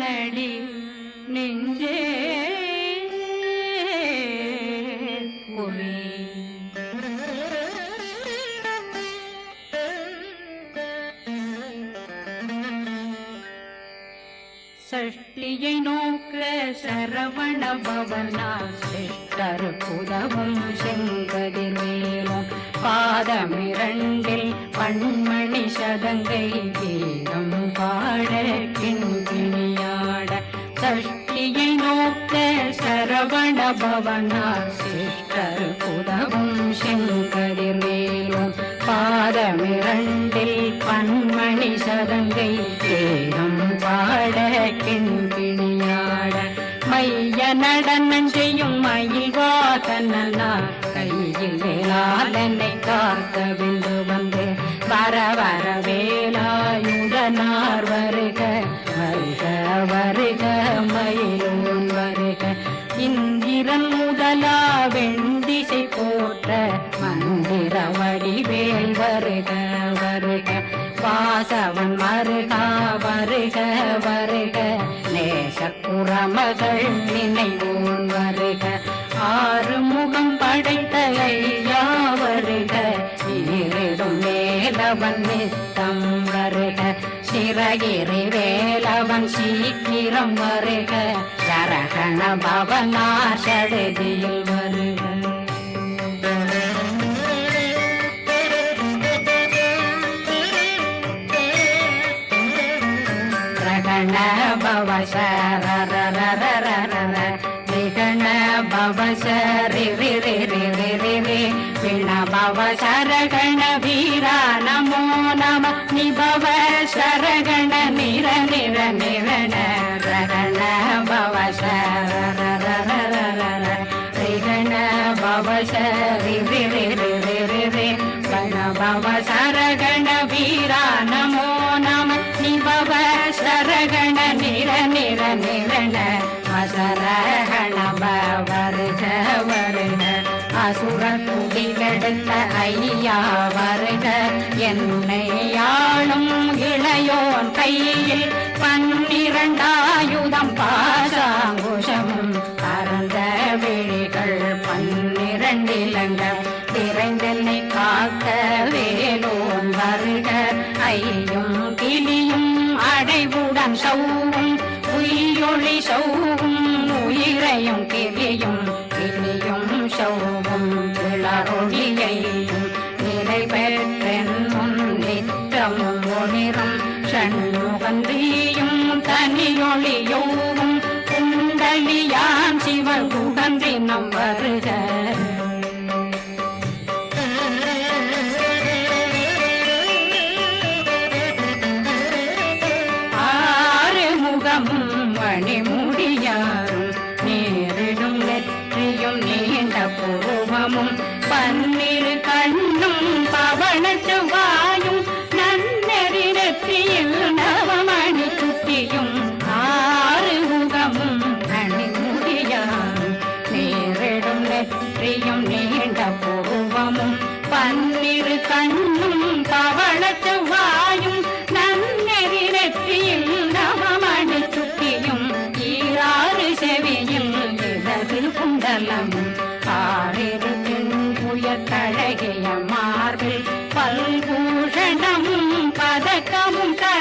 குமரனடி நெஞ்சே குவி சஷ்டியை நோக்க சரவண பவனா சிஷ்டர் புதவும் செங்கதிர்வேலும் பாதமிரண்டில் பண்மணி சதங்கை கீதம் பாட கிண்கிணியாட சரவண பவனா சிஷ்டர் புதவும் செங்கதிர்வேலும் பாதமிரண்டில் பன்மணி சதங்கை கேரம் பாட கிண்பிணியாட மைய நடனம் செய்யும் மயில் வாசனா கையில் வேளாளனை காக்க விந்து வந்து வர வர வேலாயுதனார் வருக வருக வருக. வாசவன் மருகா வருக வருக. நேசக்குறமகள் நினைவோன் வருக. ஆறு முகம் படைத்த ஐயா வருக ஈரிடும் மேலவன் நித்தம் வருக. சிறகிரி வேலவன் சீக்கிரம் வருக. சரகண பவனார் சடுதியில் ரிகண பவ சரி சரகண வீரா நமோ நம நிபவ சரகண நிர நிர நிரண ரகண பவ ரிகண பவ சரி ரி பவ சரகண வீரா நமோ சரகண நிர நிர நிரண அசரகண வருக வருக. அசுர துடிகெடுத்த ஐயா வருக. என்னை யாழும் இளையோன் கையில் பன்னிரண்டாயுதம் பாசாங்குஷம். அறந்த விழிகள் பன்னிரண்டிலங்கள் விரைந்தென்னை காக்க வேலோன் வருக. ஐயும் கிளியும் அடைவோம் அடைவுடன் சௌவும் உயிரொளி சௌவும் உயிரையும் கிளியும் கிளியும் சௌவும் இளரொளியையும் நிலை பெற்றென் முன் ஒளிரும் சண்முகந்தியும் தனியொளியோவும் குண்டலியாம் சிவன் குகந்தினம் வருக. முகமும் மணிமுடியாரும் நேரிடும் வெற்றியும் நீண்ட பூவமும் பன்னீர் கழகிய மார்பில் பல்பூஷணமும் பதக்கமும் தரித்து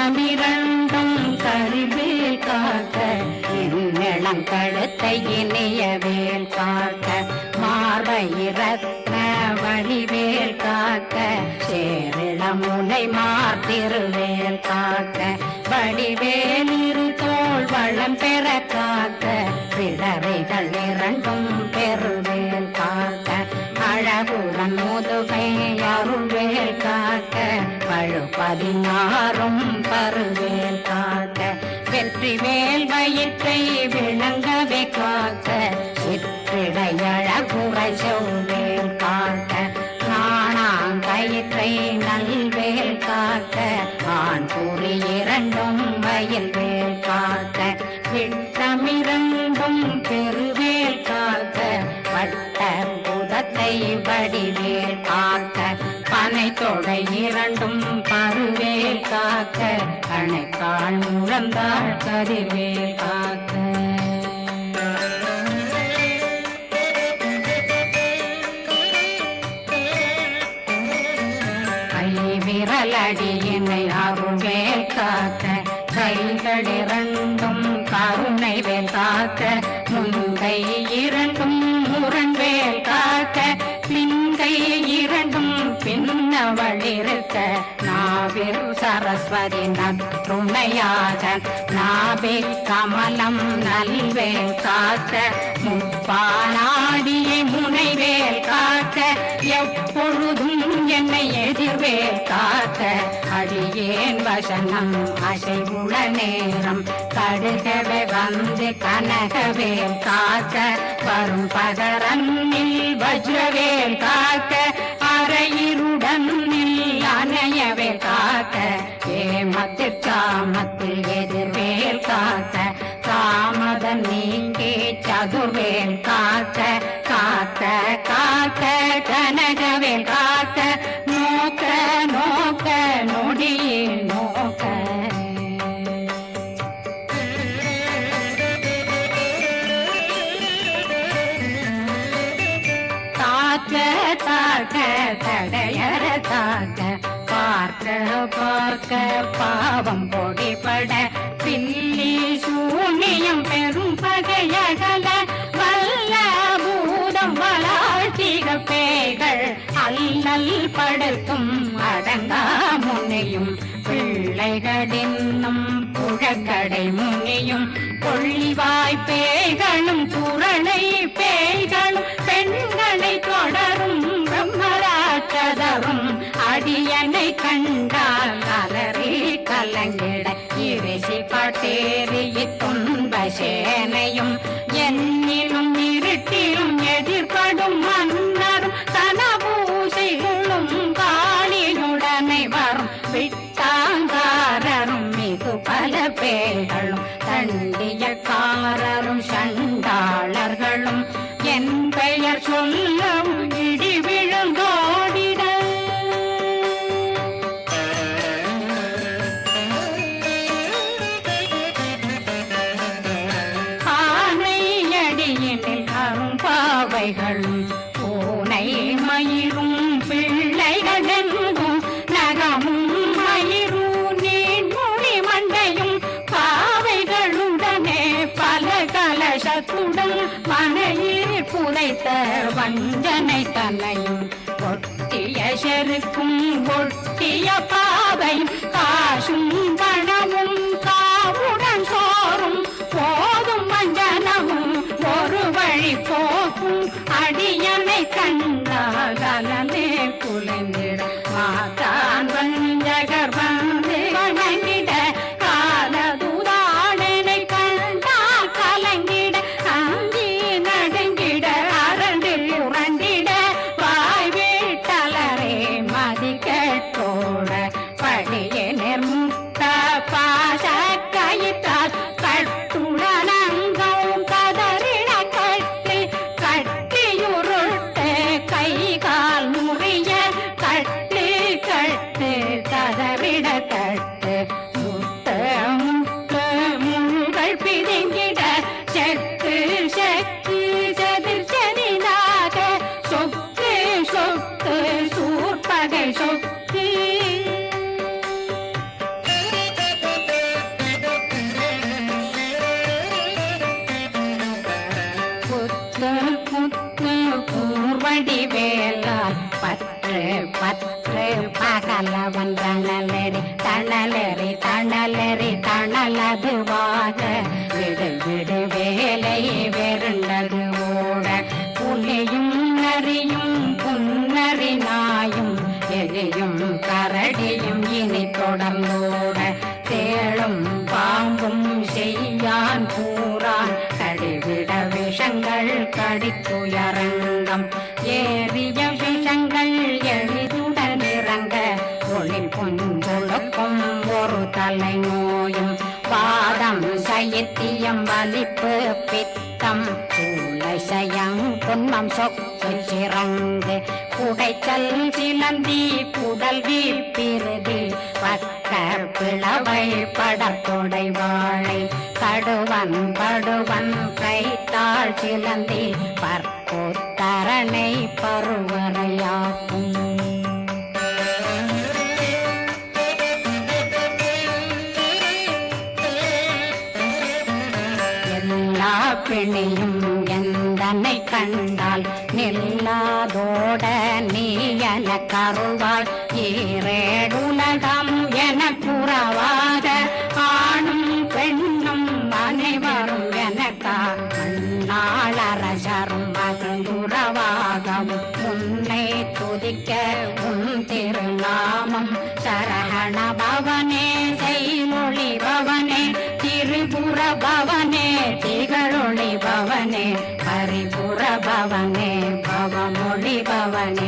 மனமிரண்டும் கருவேல் காக்க என்னிடம் கழுத்தை இணைய வேல் காக்க மார்பயிரத்ன வழிவேல் காக்க சேரிடம் உனை மார்த்திருவேல் காக்க வடிவேல் இரு தோல் வளம் பெற காக்க பிறவைகள் இரண்டும் பெருவேல் காக்க அழகுடன் முதுகை அருள்வேல் காக்க வாழு பதினாறும் பருவேல் காக்க வெற்றி வேல் வயிற்றை விளங்கவே காக்க சிற்றிடையழகுரை செவ்வாய் காக்க அணைக்கால் முழந்தாள் கதிர்வேல் காக்க கை விரலடியினை அருள்வேல் காக்க கைகளிரண்டும் கருணை வேல் காக்க முந்தை இரண்டும் முரண்வேல் காக்க பின்கை இரண்டும் பின்னவள் இருக்க சிறு சரஸ்வதி நற்றுணையாக நாபே கமலம் நல்வேல் காத்த முப்பானாடியை முனைவேல் காத்த எப்பொழுதும் என்னை எதிர்வேல் காத்த அடியேன் வசனம் அசைவுள நேரம் கடுகவே வந்து கனகவேல் காத்த வரும் பகரன்னில் வஜ்ரவேல் காக்க மத்திட்டாமத் பார்க்க பாவம் பொடிபட பில்லி சூனியம் பெரும் பகையகல வல்ல பூதம் வளாழ்த்திக பேய்கள் அல்லல் படுக்கும் அடங்கா முனையும் பிள்ளைகளின்னும் புழக்கடை முனையும் கொள்ளிவாய் பேய்களும் குரலை பேய்களும் பெண்களை தொடரும் பிரம்மராட்சதரும் அடியனை கண்டால் இரிசி பட்டேறி துன்ப சேனையும் என்னிலும் இருட்டிலும் எதிர்படும் மன்னரும் தனபூசைகளும் காளியுடனை வரும். விட்டாங்காரரும் மிகு பல பேர் மனையில் புதைத்த வஞ்சனை தலையும் ஒட்டிய செருக்கும் ஒட்டிய பாவையும் காசும் பூர்வடி வேலால் பற்று பற்று பகலவன் தணலெறி தணலெறி தணலெறி தணலதுவாக. விடு விடு வேலை வெருண்டது ஓட. புலியும் நரியும் புன்னரி நாயும் எலியும் கரடியும் இனி தொடர்ந்தோட. தேளும் பாம்பும் செய்யான் கூறான். கடிவிட விஷங்கள் கடித்துயரங்கம். தலை நோயும் பாதம் சயத்தியம் வலிப்பு பித்தம் சூளைசயம் புன்மம் சொக்கு சிறங்கு குடைச்சல் சிலந்தி புடல் வீப்பிருதி பக்க பிளவை படத்தொடை வாழை கடுவன் படுவன் கைத்தாள் சிலந்தி பற்போத்தரணை பருவரையாக்கும் என கருவாய் ஈரேடுலகம் என புறவாக ஆணும் பெண்ணும் அனைவரும் எனக்கா மண்ணாளரசரும் மகிழ்ந்துறவாகவும் உன்னை துதிக்க உன் திருநாமம் சரகண பவனே செய்மொழி பவனே திரிபுர பவனே திகழொளி பவனே பரிபுர பவனே பவமொழி பவனே.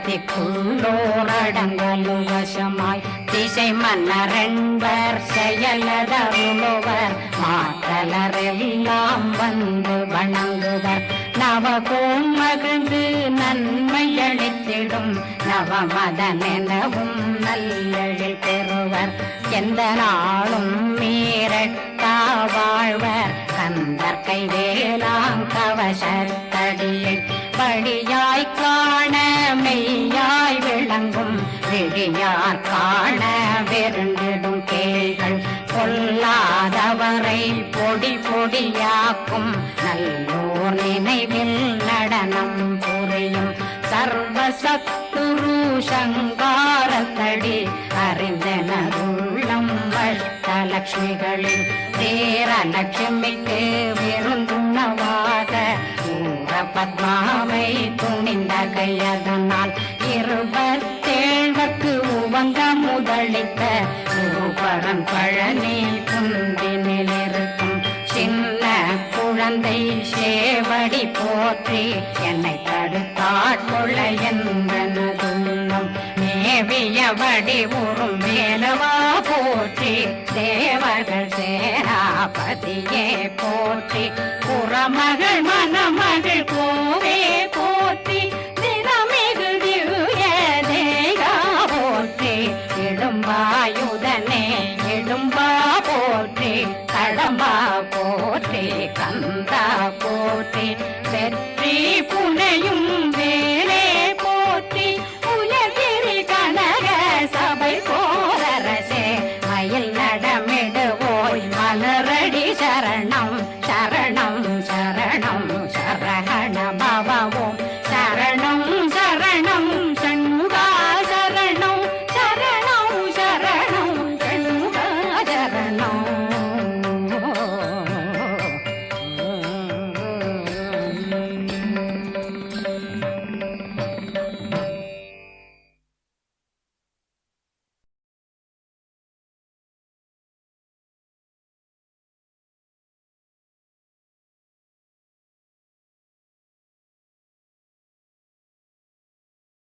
அஷ்டதிக்குள்ளோரடங்கலும் வசமாய் திசை மன்னரென்பர் செயலதருளுவர். மாற்றலரெல்லாம் வந்து வணங்குவர். நவகோம் மகிழ்ந்து நன்மை அளித்திடும். நவமதனெனவும் நல்லெழில் பெறுவர். எந்த நாளும் மீறட்டா வாழ்வர். கந்தர் கைவேலாம் கவசத்தடியை படியாய் காண மெய்யாய் விளங்கும் விழியார் காண வெருண்டிடும் கேள்கள் கொல்லாதவரை பொடி பொடியாக்கும் நல்லோர் நினைவில் நடனம் புரியும் சர்வசத்துரு சங்காரத்தடி அறிந்தனருள்ளம் வஷ்டலட்சுமிகளில் தேர லட்சுமிக்கு விருந்துணவா பத்மாவை துணிந்த கையதனால் இருபத்தேழ்வக்கு உவங்க முதலித்த குருபரன் பழனி குந்தினிலிருக்கும் சின்ன குழந்தை சேவடி போற்றி என்னை தடுத்தாட்கொள்ள போற்றி. புறமகள் மணமகள் போவே போற்றி. தினமிகுதிய தேகா போற்றி. இடும்பாயுதனே இடும்பா போற்றி. கடம்பா போற்றி கந்தா போற்றி. வெற்றி புனையும் வேலே போற்றி. உயர்கிரி கனக சபை போரரசே. மயில் நடமிடுவோய் மலரடி சரணம்.